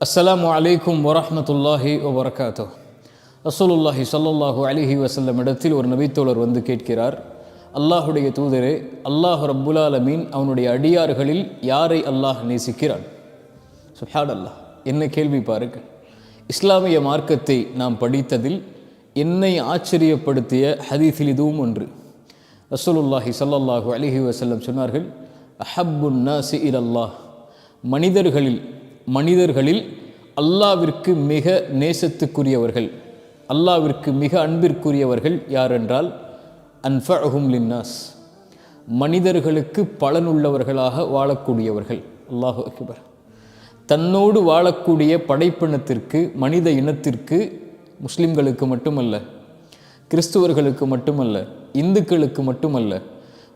அஸ்லாம் அலைக்கும் வரமத்துல்லாஹி வபரகாத்தோ ரசூலுல்லாஹி சல்லாஹூ அலிஹி வசல்லம் இடத்தில் ஒரு நபித்தோழர் வந்து கேட்கிறார் அல்லாஹுடைய தூதரே அல்லாஹ் ரப்புலாலமீன் அவனுடைய அடியார்களில் யாரை அல்லாஹ் நேசிக்கிறான்? சுஹாட் அல்லாஹ் என்ன கேள்வி பாருங்கள் இஸ்லாமிய மார்க்கத்தை நாம் படித்ததில் என்னை ஆச்சரியப்படுத்திய ஹதீஸில் இதுவும் ஒன்று. ரசூலுல்லாஹி சல்லாஹூ அலிஹி வசல்லம் சொன்னார்கள் அஹப்புன் நாசி அல்லாஹ் மனிதர்களில் மனிதர்களில் அல்லாவிற்கு மிக நேசத்துக்குரியவர்கள் அல்லாவிற்கு மிக அன்பிற்குரியவர்கள் யாரென்றால் அன்ஃபஹும் லின்னாஸ். மனிதர்களுக்கு பலனுள்ளவர்களாக வாழக்கூடியவர்கள். அல்லாஹு அக்பர். தன்னோடு வாழக்கூடிய படைப்பினத்திற்கு மனித இனத்திற்கு முஸ்லிம்களுக்கு மட்டுமல்ல கிறிஸ்துவர்களுக்கு மட்டுமல்ல இந்துக்களுக்கு மட்டுமல்ல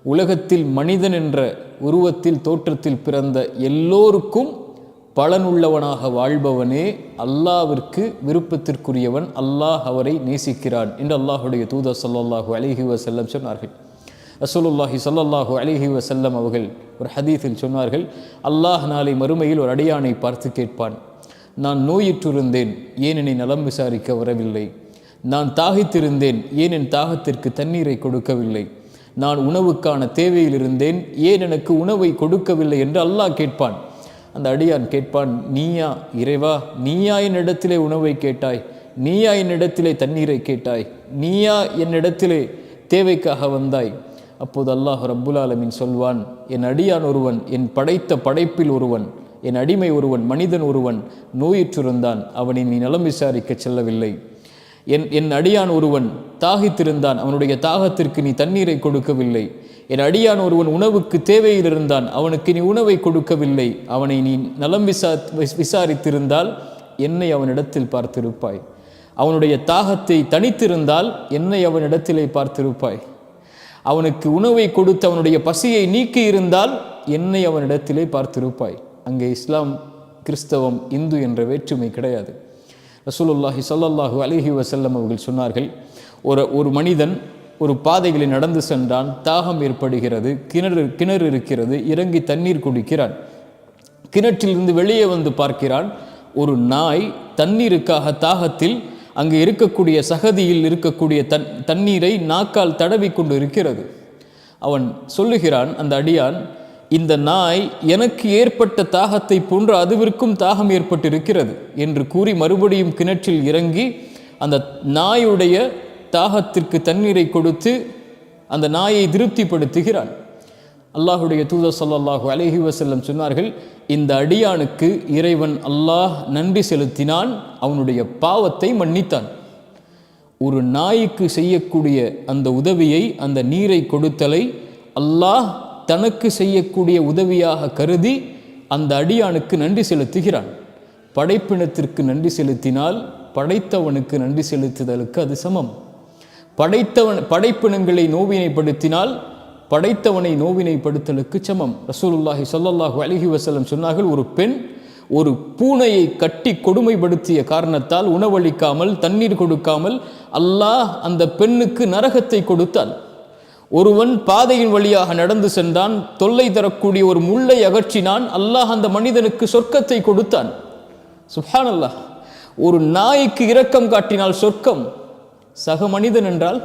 உலகத்தில் மனிதன் என்ற உருவத்தில் தோற்றத்தில் பிறந்த எல்லோருக்கும் பலனுள்ளவனாக வாழ்பவனே அல்லாவிற்கு விருப்பத்திற்குரியவன் அல்லாஹ் அவரை நேசிக்கிறான் என்று அல்லாஹுடைய தூதர் சல்லாஹு அலிஹி வசல்லம் சொன்னார்கள். ரசூலுல்லாஹி ஸல்லல்லாஹு அலிஹி வசல்லம் அவர்கள் ஒரு ஹதீஸில் சொன்னார்கள் அல்லாஹ் நாளை மறுமையில் ஒரு அடியானை பார்த்து கேட்பான். நான் நோயிற்றிருந்தேன் ஏன் என்னை நலம் விசாரிக்க வரவில்லை. நான் தாகித்திருந்தேன் ஏன் என் தாகத்திற்கு தண்ணீரை கொடுக்கவில்லை. நான் உணவுக்கான தேவையில் இருந்தேன் ஏன் எனக்கு உணவை கொடுக்கவில்லை என்று அல்லாஹ் கேட்பான். அந்த அடியான் கேட்பான் நீயா இறைவா நீயா என்னிடத்திலே உணவை கேட்டாய் நீயா என்னிடத்திலே தண்ணீரை கேட்டாய் நீயா என்னிடத்திலே தேவைக்காக வந்தாய். அப்போது அல்லாஹ் ரப்புல் ஆலமீன் சொல்வான் என் அடியான் ஒருவன் என் படைத்த படைப்பில் ஒருவன் என் அடிமை ஒருவன் மனிதன் ஒருவன் நோயிற்றிருந்தான் அவனை நீ நலம் விசாரிக்க செல்லவில்லை. என் என் அடியான் ஒருவன் தாகித்திருந்தான் அவனுடைய தாகத்திற்கு நீ தண்ணீரை கொடுக்கவில்லை. என் அடியான் ஒருவன் உணவுக்கு தேவையில் இருந்தான் அவனுக்கு நீ உணவை கொடுக்கவில்லை. அவனை நீ நலம் விசா விசாரித்திருந்தால் என்னை அவனிடத்தில் பார்த்திருப்பாய். அவனுடைய தாகத்தை தனித்திருந்தால் என்னை அவனிடத்திலே பார்த்திருப்பாய். அவனுக்கு உணவை கொடுத்து அவனுடைய பசியை நீக்கி இருந்தால் என்னை அவனிடத்திலே பார்த்திருப்பாய். அங்கே இஸ்லாம் கிறிஸ்தவம் இந்து என்ற வேற்றுமை கிடையாது. ரசூலுல்லாஹி சொல்லல்லாஹு அலிஹி வசல்லம் அவர்கள் சொன்னார்கள் ஒரு ஒரு மனிதன் ஒரு பாதையில் நடந்து சென்றான் தாகம் ஏற்படுகிறது கிணறு கிணறு இருக்கிறது இறங்கி தண்ணீர் குடிக்கிறான். கிணற்றிலிருந்து வெளியே வந்து பார்க்கிறான் ஒரு நாய் தண்ணீருக்காக தாகத்தில் அங்கு இருக்கக்கூடிய சகதியில் இருக்கக்கூடிய தன் தண்ணீரை நாக்கால் தடவி கொண்டு இருக்கிறது அவன் சொல்லுகிறான் அந்த அடியான் இந்த நாய் எனக்கு ஏற்பட்ட தாகத்தை போன்று அதுவிற்கும் தாகம் ஏற்பட்டிருக்கிறது என்று கூறி மறுபடியும் கிணற்றில் இறங்கி அந்த நாயுடைய தாகத்திற்கு தண்ணீரை கொடுத்து அந்த நாயை திருப்திப்படுத்துகிறான். அல்லாஹுடைய தூதர் ஸல்லல்லாஹு அலஹி வசல்லம் சொன்னார்கள் இந்த அடியானுக்கு இறைவன் அல்லாஹ் நன்றி செலுத்தினான் அவனுடைய பாவத்தை மன்னித்தான். ஒரு நாய்க்கு செய்யக்கூடிய அந்த உதவியை அந்த நீரை கொடுத்தலை அல்லாஹ் தனக்கு செய்யக்கூடிய உதவியாக கருதி அந்த அடியானுக்கு நன்றி செலுத்துகிறான். படைப்பினத்திற்கு நன்றி செலுத்தினால் படைத்தவனுக்கு நன்றி செலுத்துதலுக்கு அது சமம். படைத்தவன் படைப்பினங்களை நோவினைப்படுத்தினால் படைத்தவனை நோவினைப்படுத்தலுக்கு சமம். ரசூலுல்லாஹி சொல்லல்லாஹு அலைஹி வசலம் சொன்னார்கள் ஒரு பெண் ஒரு பூனையை கட்டி கொடுமைப்படுத்திய காரணத்தால் உணவளிக்காமல் தண்ணீர் கொடுக்காமல் அல்லாஹ் அந்த பெண்ணுக்கு நரகத்தை கொடுத்தான் ஒருவன் பாதையின் வழியாக நடந்து சென்றான் தொல்லை தரக்கூடிய ஒரு முள்ளை அகற்றினான் அல்லாஹ் அந்த மனிதனுக்கு சொர்க்கத்தை கொடுத்தான். சுஹான் அல்லாஹ் ஒரு நாய்க்கு இரக்கம் காட்டினால் சொர்க்கம் சக மனிதன் என்றால்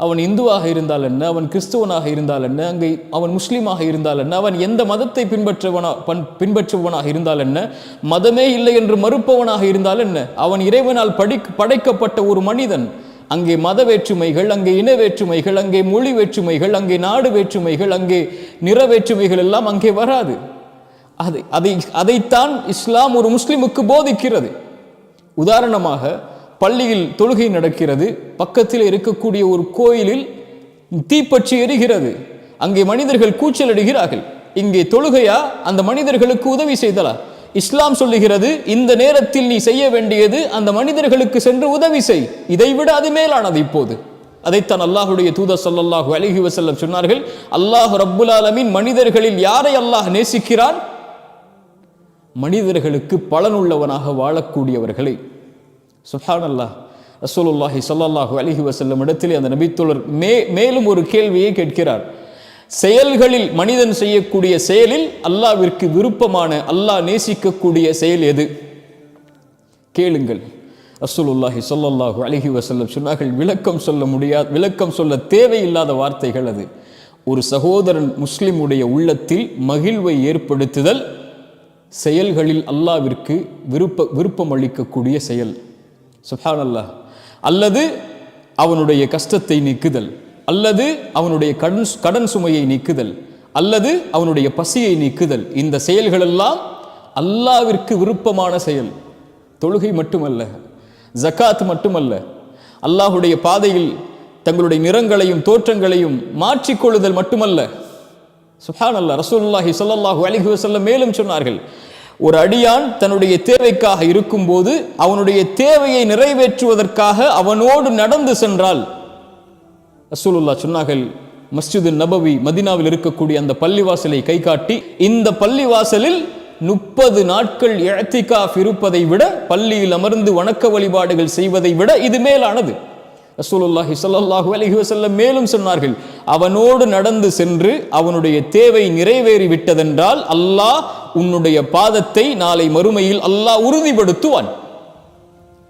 அவன் இந்துவாக இருந்தால் என்ன அவன் கிறிஸ்துவனாக இருந்தால் என்ன அங்கே அவன் முஸ்லீமாக இருந்தால் என்ன அவன் எந்த மதத்தை பின்பற்றவனா பன் பின்பற்றுபவனாக இருந்தால் என்ன மதமே இல்லை என்று மறுப்பவனாக இருந்தால் என்ன அவன் இறைவனால் படி படைக்கப்பட்ட ஒரு மனிதன். அங்கே மத வேற்றுமைகள் அங்கே இன வேற்றுமைகள் அங்கே மொழி வேற்றுமைகள் அங்கே நாடு வேற்றுமைகள் அங்கே நிற வேற்றுமைகள் எல்லாம் அங்கே வராது. அதை அதை அதைத்தான் இஸ்லாம் ஒரு முஸ்லிமுக்கு போதிக்கிறது. உதாரணமாக பள்ளியில் தொழுகை நடக்கிறது. பக்கத்தில் இருக்கக்கூடிய ஒரு கோயிலில் தீப்பற்றி எரிகிறது. அங்கே மனிதர்கள் கூச்சலிடுகிறார்கள். இங்கே தொழுகையா? அந்த மனிதர்களுக்கு உதவி செய்தலா? இஸ்லாம் சொல்லுகிறது இந்த நேரத்தில் நீ செய்ய வேண்டியது அந்த மனிதர்களுக்கு சென்று உதவி செய். இதைவிட அது மேலானது இப்போது. அதைத்தான் அல்லாஹுடைய தூத ஸல்லல்லாஹு அலைஹி வசல்லம் சொன்னார்கள் அல்லாஹ் ரப்புல் ஆலமின் மனிதர்களில் யாரை அல்லாஹ் நேசிக்கிறான்? மனிதர்களுக்கு பலனுள்ளவனாக வாழக்கூடியவர்களை சுஹான் அல்லாஹ் ரசூலுல்லாஹி ஸல்லல்லாஹு அலிஹி வசல்லம் இடத்திலே அந்த நபித்தோழர் மே மேலும் ஒரு கேள்வியை கேட்கிறார். செயல்களில் மனிதன் செய்யக்கூடிய செயலில் அல்லாவிற்கு விருப்பமான அல்லாஹ் நேசிக்கக்கூடிய செயல் எது? கேளுங்கள். ரசூலுல்லாஹி சொல்லல்லாஹு அலிஹி வசல்லம் சொன்னார்கள் விளக்கம் சொல்ல முடியாது விளக்கம் சொல்ல தேவையில்லாத வார்த்தைகள் அது. ஒரு சகோதரன் முஸ்லிமுடைய உள்ளத்தில் மகிழ்வை ஏற்படுத்துதல் செயல்களில் அல்லாவிற்கு விருப்ப விருப்பம் அளிக்கக்கூடிய செயல். சுப்ஹான் அல்லாஹ் அல்லது அவனுடைய கஷ்டத்தை நீக்குதல். அல்லது அவனுடைய கடன் கடன் சுமையை நீக்குதல். அல்லது அவனுடைய பசியை நீக்குதல். இந்த செயல்களெல்லாம் அல்லாவிற்கு விருப்பமான செயல். தொழுகை மட்டுமல்ல ஜகாத் மட்டுமல்ல. அல்லாஹுடைய பாதையில் தங்களுடைய நிறங்களையும் தோற்றங்களையும் மாற்றிக்கொள்ளுதல் மட்டுமல்ல. சுஹான் அல்லா ரசூலுல்லாஹி ஸல்லல்லாஹு அலைஹி வஸல்லம் மேலும் சொன்னார்கள் ஒரு அடியான் தன்னுடைய தேவைக்காக இருக்கும்போது அவனுடைய தேவையை நிறைவேற்றுவதற்காக அவனோடு நடந்து சென்றால். ரசூலுல்லாஹ் சொன்னார்கள் மஸ்ஜிது நபவி மதினாவில் இருக்கக்கூடிய அந்த பள்ளிவாசலை கை காட்டி இந்த பள்ளிவாசலில் முப்பது நாட்கள் இழத்திகாஃப் இருப்பதை விட பள்ளியில் அமர்ந்து வணக்க வழிபாடுகள் செய்வதை விட இது மேலானது. ரசூலுல்லாஹி சல்லாஹூ அலைஹி வசல்லம் மேலும் சொன்னார்கள் அவனோடு நடந்து சென்று அவனுடைய தேவை நிறைவேறி விட்டதென்றால் அல்லாஹ் உன்னுடைய பாதத்தை நாளை மறுமையில் அல்லாஹ் உறுதிப்படுத்துவான்.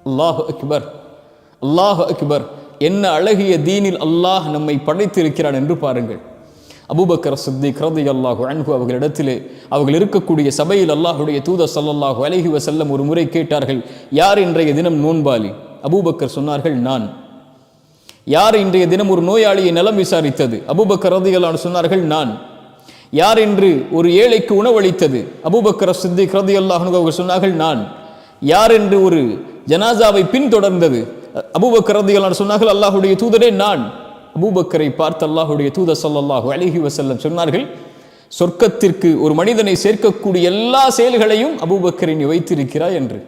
அல்லாஹ் அக்பர். அல்லாஹ் அக்பர். என்ன அழகிய தீனில் அல்லாஹ் நம்மை படைத்திருக்கிறான் என்று பாருங்கள். அபூபக்கர் சித்திக் ரதி அல்லாஹு அன்பு அவர்களிடத்திலே அவர்கள் இருக்கக்கூடிய சபையில் அல்லாஹுடைய தூத ஸல்லல்லாஹு அலைஹி செல்லம் ஒரு முறை கேட்டார்கள் யார் இன்றைய தினம் நோன்பாலி அபூபக்கர் சொன்னார்கள் நான். யார் இன்றைய தினம் ஒரு நோயாளியை நலம் விசாரித்தது? அபூபக்கர் ரதியல்லான் சொன்னார்கள் நான். யார் இன்று ஒரு ஏழைக்கு உணவளித்தது? அபுபக்கர் சித்தி கிரதி அல்லாஹனு அவர்கள் சொன்னார்கள் நான். யார் என்று ஒரு ஜனாசாவை பின்தொடர்ந்தது? அபூபக்கர் ரதியல்லான் சொன்னார்கள் அல்லாஹுடைய தூதரே நான். அபூபக்கரை பார்த்து அல்லாஹுடைய தூத சல்லாஹு அலிஹி வசல்லம் சொன்னார்கள் சொர்க்கத்திற்கு ஒரு மனிதனை சேர்க்கக்கூடிய எல்லா செயல்களையும் அபூபக்கரை நீ வைத்திருக்கிறாய் என்று.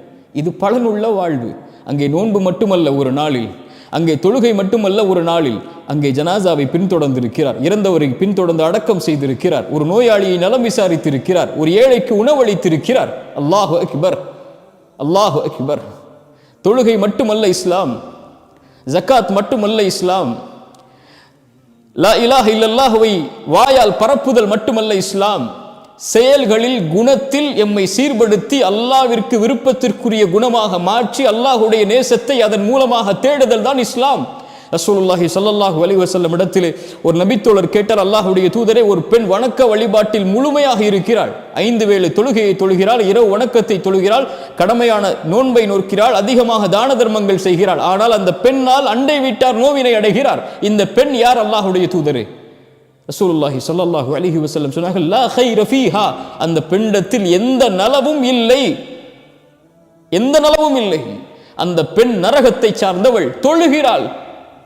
இது பலனுள்ள வாழ்வு. அங்கே நோன்பு மட்டுமல்ல ஒரு நாளில் அங்கே தொழுகை மட்டுமல்ல ஒரு நாளில் அங்கே ஜனாசாவை பின்தொடர்ந்திருக்கிறார். இறந்தவரை பின்தொடர்ந்து அடக்கம் செய்திருக்கிறார். ஒரு நோயாளியை நலம் விசாரித்திருக்கிறார். ஒரு ஏழைக்கு உணவளித்திருக்கிறார். அல்லாஹு அக்பர். அல்லாஹு அக்பர். தொழுகை மட்டுமல்ல இஸ்லாம். ஜக்காத் மட்டுமல்ல இஸ்லாம். லா இலாஹ இல்லல்லாஹுவை வாயால் பரப்புதல் மட்டுமல்ல இஸ்லாம். செயல்களில் குணத்தில் எம்மை சீர்படுத்தி அல்லாவிற்கு விருப்பத்திற்குரிய குணமாக மாற்றி அல்லாஹுடைய நேசத்தை அதன் மூலமாக தேடுதல் தான் இஸ்லாம். ரசூலுல்லாஹி ஸல்லல்லாஹு அலி வசல்லம் இடத்திலே ஒரு நபித்தோழர் கேட்டார் அல்லாஹுடைய தூதரே ஒரு பெண் வணக்க வழிபாட்டில் முழுமையாக இருக்கிறாள். ஐந்து வேளை தொழுகையை தொழுகிறாள் இரவு வணக்கத்தை தொழுகிறாள் கடமையான நோன்பை நோக்கிறாள் அதிகமாக தான தர்மங்கள் செய்கிறாள். ஆனால் அந்த பெண்ணால் அண்டை வீட்டார் நோவினை அடைகிறார். இந்த பெண் யார் அல்லாஹுடைய தூதரே? ரசூலுல்லாஹி ஸல்லல்லாஹு அலிஹி வசல்லம் சொன்னார்கள் லா அந்த பெண்டத்தில் எந்த நலவும் இல்லை. எந்த நலவும் இல்லை. அந்த பெண் நரகத்தை சார்ந்தவள் தொழுகிறாள்.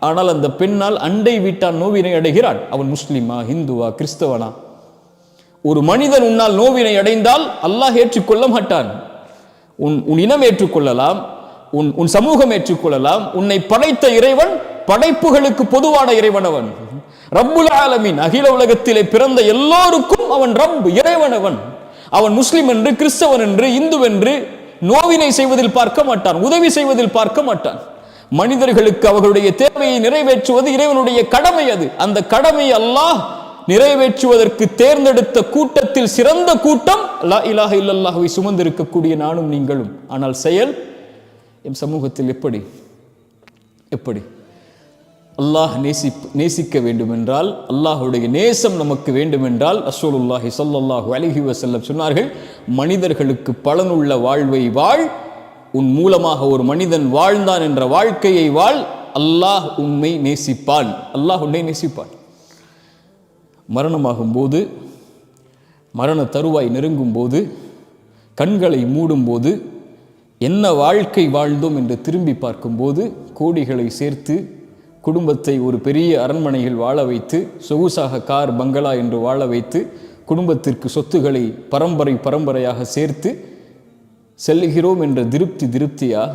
ஆனால் அந்த பெண்ணால் அண்டை வீட்டான் நோவினை அடைகிறாள். அவன் முஸ்லிமா ஹிந்துவா கிறிஸ்தவனா? ஒரு மனிதன் உன்னால் நோவினை அடைந்தால் அல்லாஹ் ஏற்றுக்கொள்ள மாட்டான். உன் உன் இனம் ஏற்றுக்கொள்ளலாம். உன் உன் சமூகம் ஏற்றுக்கொள்ளலாம். உன்னை படைத்த இறைவன் படைப்புகளுக்கு பொதுவான இறைவன் அவன். ரப்புல் ஆலமின் அகில உலகத்திலே பிறந்த எல்லோருக்கும் அவன் ரப் இறைவன் அவன். அவன் முஸ்லிம் என்று கிறிஸ்தவன் என்று இந்து என்று நோவினை செய்வதில் பார்க்க மாட்டான் உதவி செய்வதில் பார்க்க மாட்டான். மனிதர்களுக்கு அவர்களுடைய தேவையை நிறைவேற்றுவது இறைவனுடைய கடமை அது. அந்த கடமை அல்லாஹ் நிறைவேற்றுவதற்கு தேர்ந்தெடுத்த கூட்டத்தில் சிறந்த கூட்டம் லா இலாக இல்லல்லாஹுவை சுமந்திருக்கக்கூடிய நானும் நீங்களும். ஆனால் செயல் எம் சமூகத்தில் எப்படி? எப்படி? அல்லாஹ் நேசி நேசிக்க வேண்டுமென்றால் அல்லாஹுடைய நேசம் நமக்கு வேண்டுமென்றால் அசோலுல்லாஹி ஸல்லல்லாஹு அலைஹி வஸல்லம் சொன்னார்கள் மனிதர்களுக்கு பலனுள்ள வாழ்வை வாழ் உன் மூலமாக ஒரு மனிதன் வாழ்ந்தான் என்ற வாழ்க்கையை வாழ் அல்லாஹ் உண்மை நேசிப்பான். அல்லாஹ் உன்னை நேசிப்பான். மரணமாகும் போது மரண தருவாய் நெருங்கும் போது கண்களை மூடும்போது என்ன வாழ்க்கை வாழ்ந்தோம் என்று திரும்பி பார்க்கும்போது கோடிகளை சேர்த்து குடும்பத்தை ஒரு பெரிய அரண்மனையில் வாழ வைத்து சொகுசாக கார் பங்களா என்று வாழ வைத்து குடும்பத்திற்கு சொத்துக்களை பரம்பரை பரம்பரையாக சேர்த்து செல்லுகிறோம் என்ற திருப்தி திருப்தியா?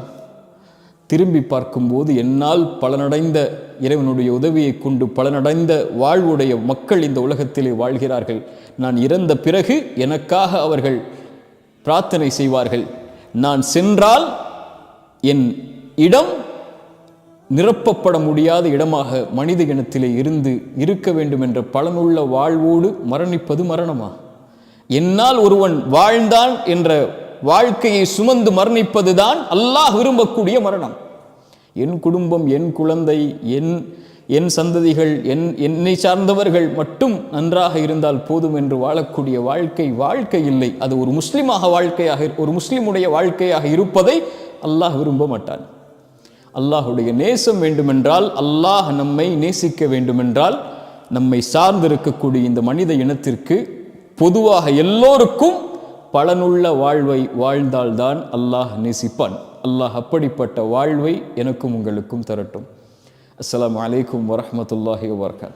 திரும்பி பார்க்கும்போது என்னால் பலனடைந்த இறைவனுடைய உதவியை கொண்டு பலனடைந்த வாழ்வுடைய மக்கள் இந்த உலகத்திலே வாழ்கிறார்கள். நான் இறந்த பிறகு எனக்காக அவர்கள் பிரார்த்தனை செய்வார்கள். நான் சென்றால் என் இடம் நிரப்பப்பட முடியாத இடமாக மனித இனத்திலே இருந்து இருக்க வேண்டும் என்ற பலனுள்ள வாழ்வோடு மரணிப்பது மரணமா? என்னால் ஒருவன் வாழ்ந்தான் என்ற வாழ்க்கையை சுமந்து மரணிப்பதுதான் அல்லாஹ் விரும்பக்கூடிய மரணம். என் குடும்பம் என் குழந்தை என் என் சந்ததிகள் என் என்னை சார்ந்தவர்கள் மட்டும் நன்றாக இருந்தால் போதும் என்று வாழக்கூடிய வாழ்க்கை வாழ்க்கை இல்லை. அது ஒரு முஸ்லிமாக வாழ்க்கையாக ஒரு முஸ்லிமுடைய வாழ்க்கையாக இருப்பதை அல்லாஹ் விரும்ப மாட்டான். அல்லாஹுடைய நேசம் வேண்டுமென்றால் அல்லாஹ் நம்மை நேசிக்க வேண்டுமென்றால் நம்மை சார்ந்திருக்கக்கூடிய இந்த மனித இனத்திற்கு பொதுவாக எல்லோருக்கும் பலனுள்ள வாழ்வை வாழ்ந்தால்தான் அல்லாஹ் நேசிப்பான். அல்லாஹ் அப்படிப்பட்ட வாழ்வை எனக்கும் உங்களுக்கும் தரட்டும். அஸ்லாம் அலைக்கும் வரமத்துல்லாஹி வபரகாத்து.